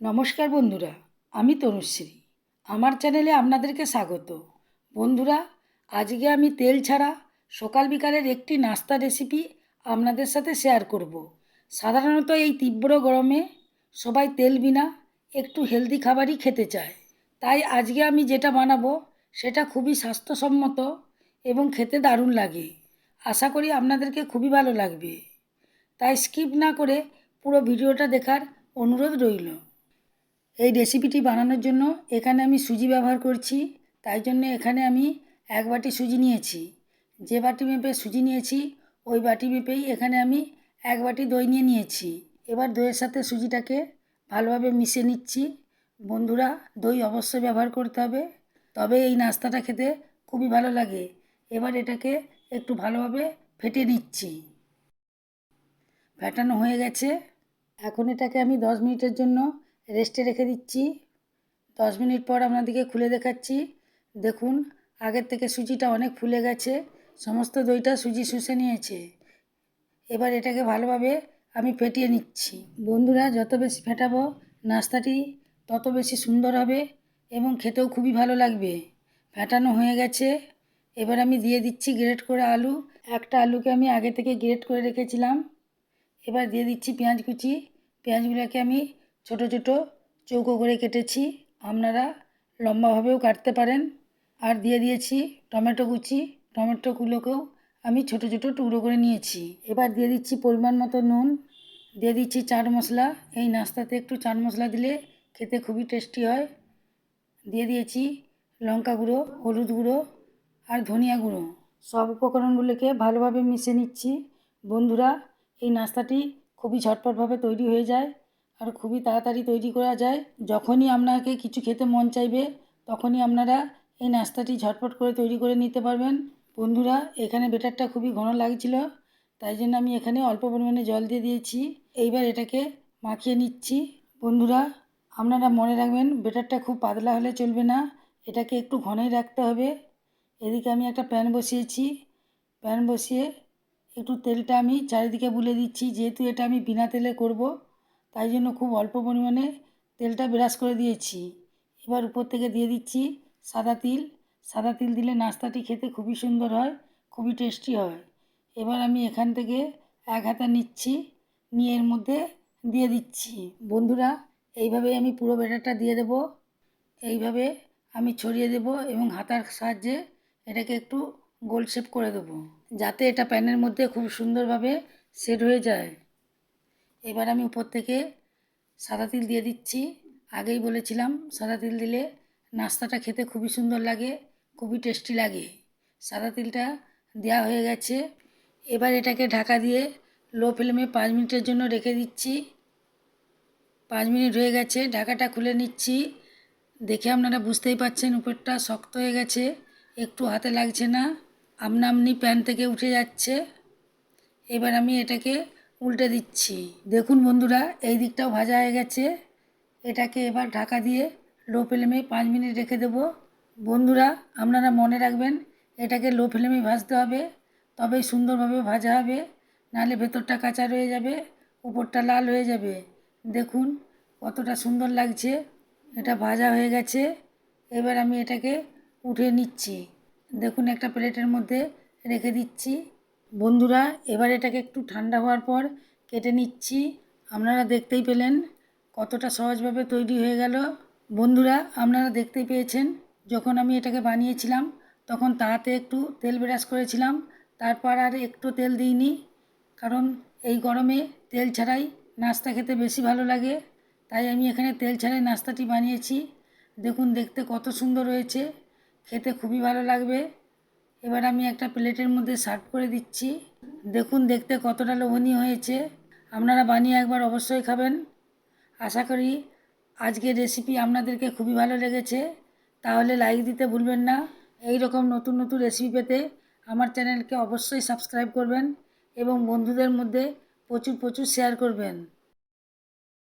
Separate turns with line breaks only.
নমস্কার বন্ধুরা, আমি তনুশ্রী। আমার চ্যানেলে আপনাদেরকে স্বাগত। বন্ধুরা, আজকে আমি তেল ছাড়া সকাল বিকালের একটি নাস্তা রেসিপি আপনাদের সাথে শেয়ার করব। সাধারণত এই তীব্র গরমে সবাই তেল বিনা একটু হেলদি খাবারই খেতে চায়। তাই আজকে আমি যেটা বানাবো, সেটা খুবই স্বাস্থ্যসম্মত এবং খেতে দারুণ লাগে। আশা করি আপনাদেরকে খুবই ভালো লাগবে। তাই স্কিপ না করে পুরো ভিডিওটা দেখার অনুরোধ রইল। এই রেসিপিটি বানানোর জন্য এখানে আমি সুজি ব্যবহার করছি। তাই জন্য এখানে আমি এক বাটি সুজি নিয়েছি। যে বাটি মেপে সুজি নিয়েছি, ওই বাটি মেপেই এখানে আমি এক বাটি দই নিয়ে নিয়েছি। এবার দইয়ের সাথে সুজিটাকে ভালোভাবে মিশিয়ে নিচ্ছি। বন্ধুরা, দই অবশ্যই ব্যবহার করতে হবে। তবে এই নাস্তাটা খেতে খুবই ভালো লাগে। এবার এটাকে একটু ভালোভাবে ফেটে নিচ্ছি। ফেটানো হয়ে গেছে। এখন এটাকে আমি দশ মিনিটের জন্য রেস্টে রেখে দিচ্ছি। দশ মিনিট পর আপনাদেরকে খুলে দেখাচ্ছি। দেখুন, আগের থেকে সুজিটা অনেক ফুলে গেছে। সমস্ত দইটা সুজি শুষে নিয়েছে। এবার এটাকে ভালোভাবে আমি ফেটিয়ে নিচ্ছি। বন্ধুরা, যত বেশি ফেটাবো নাস্তাটি, তত বেশি সুন্দর হবে এবং খেতেও খুবই ভালো লাগবে। ফেটানো হয়ে গেছে। এবার আমি দিয়ে দিচ্ছি গ্রেট করে আলু। একটা আলুকে আমি আগে থেকে গ্রেট করে রেখেছিলাম। এবার দিয়ে দিচ্ছি পেঁয়াজ কুচি। পেঁয়াজগুলোকে আমি ছোট ছোট চৌকো করে কেটেছি। আপনারা লম্বাভাবেও কাটতে পারেন। আর দিয়ে দিয়েছি টমেটো কুচি। টমেটোগুলোকেও আমি ছোট ছোট টুকরো করে নিয়েছি। এবার দিয়ে দিচ্ছি পরিমাণ মতো নুন। দিয়ে দিচ্ছি চাট মশলা। এই নাস্তাতে একটু চাট মশলা দিলে খেতে খুবই টেস্টি হয়। দিয়ে দিয়েছি লঙ্কা গুঁড়ো, হলুদ গুঁড়ো আর ধনিয়া গুঁড়ো। সব উপকরণগুলোকে ভালোভাবে মিশিয়ে নিচ্ছি। বন্ধুরা, এই নাস্তাটি খুবই ঝটপটভাবে তৈরি হয়ে যায়। আর খুবই তাড়াতাড়ি তৈরি করা যায়। যখনই আপনাকে কিছু খেতে মন চাইবে, তখনই আপনারা এই নাস্তাটি ঝটপট করে তৈরি করে নিতে পারবেন। বন্ধুরা, এখানে বেটারটা খুবই ঘন লাগছিল, তাই জন্য আমি এখানে অল্প পরিমাণে জল দিয়ে দিয়েছি। এইবার এটাকে মাখিয়ে নিচ্ছি। বন্ধুরা, আপনারা মনে রাখবেন বেটারটা খুব পাতলা হলে চলবে না, এটাকে একটু ঘনই রাখতে হবে। এদিকে আমি একটা প্যান বসিয়েছি। প্যান বসিয়ে একটু তেলটা আমি চারিদিকে বুলে দিচ্ছি, যেহেতু এটা আমি বিনা তেলে করব। তাই জন্য খুব অল্প পরিমাণে তেলটা ব্রাশ করে দিয়েছি। এবার উপর থেকে দিয়ে দিচ্ছি সাদা তিল। সাদা তিল দিলে নাস্তাটি খেতে খুবই সুন্দর হয়, খুবই টেস্টি হয়। এবার আমি এখান থেকে এক হাতা নিচ্ছি, নিয়ে এর মধ্যে দিয়ে দিচ্ছি। বন্ধুরা এইভাবে আমি পুরো ব্যাটারটা দিয়ে দেব। এইভাবে আমি ছড়িয়ে দেব এবং হাতার সাহায্যে এটাকে একটু গোল শেপ করে দেবো। যাতে এটা প্যানের মধ্যে খুব সুন্দরভাবে সেট হয়ে যায়। এবার আমি উপর থেকে সাদা তিল দিয়ে দিচ্ছি। আগেই বলেছিলাম, সাদা তিল দিলে নাস্তাটা খেতে খুবই সুন্দর লাগে, খুবই টেস্টি লাগে। সাদা তিলটা দেওয়া হয়ে গেছে। এবার এটাকে ঢাকা দিয়ে লো ফ্লেমে পাঁচ মিনিটের জন্য রেখে দিচ্ছি। পাঁচ মিনিট হয়ে গেছে, ঢাকাটা খুলে নিচ্ছি। দেখে আপনারা বুঝতেই পাচ্ছেন, উপরটা শক্ত হয়ে গেছে, একটু হাতে লাগছে না। আপনি প্যান থেকে উঠে যাচ্ছে। এবার আমি এটাকে উল্টে দিচ্ছি। দেখুন বন্ধুরা, এই দিকটাও ভাজা হয়ে গেছে। এটাকে এবার ঢাকা দিয়ে লো ফ্লেমে পাঁচ মিনিট রেখে দেবো। বন্ধুরা, আপনারা মনে রাখবেন, এটাকে লো ফ্লেমে ভাজতে হবে। তবেই সুন্দরভাবে ভাজা হবে। নাহলে ভেতরটা কাঁচা রয়ে যাবে, উপরটা লাল হয়ে যাবে। দেখুন কতটা সুন্দর লাগছে। এটা ভাজা হয়ে গেছে। এবার আমি এটাকে উঠে নিচ্ছি। দেখুন একটা প্লেটের মধ্যে রেখে দিচ্ছি। বন্ধুরা, এবার এটাকে একটু ঠান্ডা হওয়ার পর কেটে নিচ্ছি। আপনারা দেখতেই পেলেন কতটা সহজভাবে তৈরি হয়ে গেল। বন্ধুরা, আপনারা দেখতেই পেয়েছেন, যখন আমি এটাকে বানিয়েছিলাম, তখন তাহাতে একটু তেল ব্রাশ করেছিলাম। তারপর আর একটু তেল দিইনি, কারণ এই গরমে তেল ছাড়াই নাস্তা খেতে বেশি ভালো লাগে। তাই আমি এখানে তেল ছাড়াই নাস্তাটি বানিয়েছি। দেখুন, দেখতে কত সুন্দর হয়েছে। খেতে খুবই ভালো লাগবে। এবার আমি একটা প্লেটের মধ্যে সার্ভ করে দিচ্ছি। দেখুন, দেখতে কতটা লোভনীয় হয়েছে। আপনারা বানিয়ে একবার অবশ্যই খাবেন। আশা করি আজকের রেসিপি আপনাদেরকে খুবই ভালো লেগেছে। তাহলে লাইক দিতে ভুলবেন না। এই রকম নতুন নতুন রেসিপি পেতে আমার চ্যানেলকে অবশ্যই সাবস্ক্রাইব করবেন এবং বন্ধুদের মধ্যে প্রচুর প্রচুর শেয়ার করবেন।